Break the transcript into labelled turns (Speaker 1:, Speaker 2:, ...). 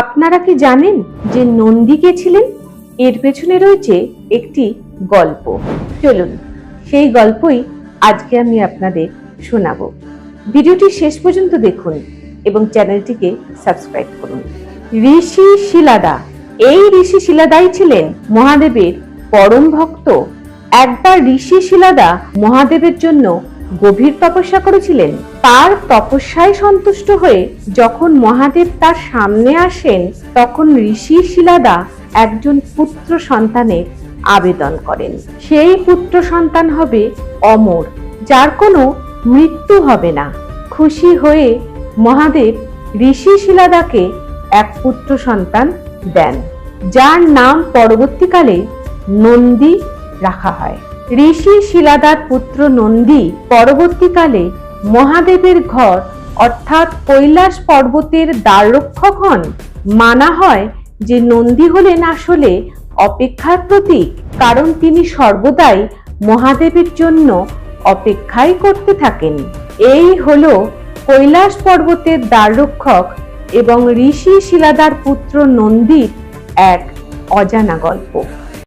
Speaker 1: আপনারা কি জানেন যে নন্দী কে ছিলেন? এর পেছনে রয়েছে একটি গল্প। চলুন, সেই গল্পই আজকে আমি আপনাদের শোনাব। ভিডিওটি শেষ পর্যন্ত দেখুন এবং চ্যানেলটিকে সাবস্ক্রাইব করুন। ঋষি শিলাদা। এই ঋষি শিলাদাই ছিলেন মহাদেবের পরম ভক্ত। একবার ঋষি শিলাদা মহাদেবের জন্য গভীর তপস্যা করেছিলেন। তার তপস্যায় সন্তুষ্ট হয়ে যখন মহাদেব তার সামনে আসেন, তখন ঋষি শিলাদা একজন পুত্র সন্তানের আবেদন করেন। সেই পুত্র সন্তান হবে অমর, যার কোনো মৃত্যু হবে না। খুশি হয়ে মহাদেব ঋষি শিলাদাকে এক পুত্র সন্তান দেন, যার নাম পরবর্তীকালে নন্দী রাখা হয়। ঋষি শিলাদার পুত্র নন্দী পরবর্তীকালে মহাদেবের ঘর, অর্থাৎ কৈলাস পর্বতের দ্বাররক্ষক হন, মানা হয় যে নন্দী হলেন আসলে অপেক্ষার প্রতীক, কারণ তিনি সর্বদাই মহাদেবের জন্য অপেক্ষাই করতে থাকেন। এই হল কৈলাস পর্বতের দ্বাররক্ষক এবং ঋষি শিলাদার পুত্র নন্দীর এক অজানা গল্প।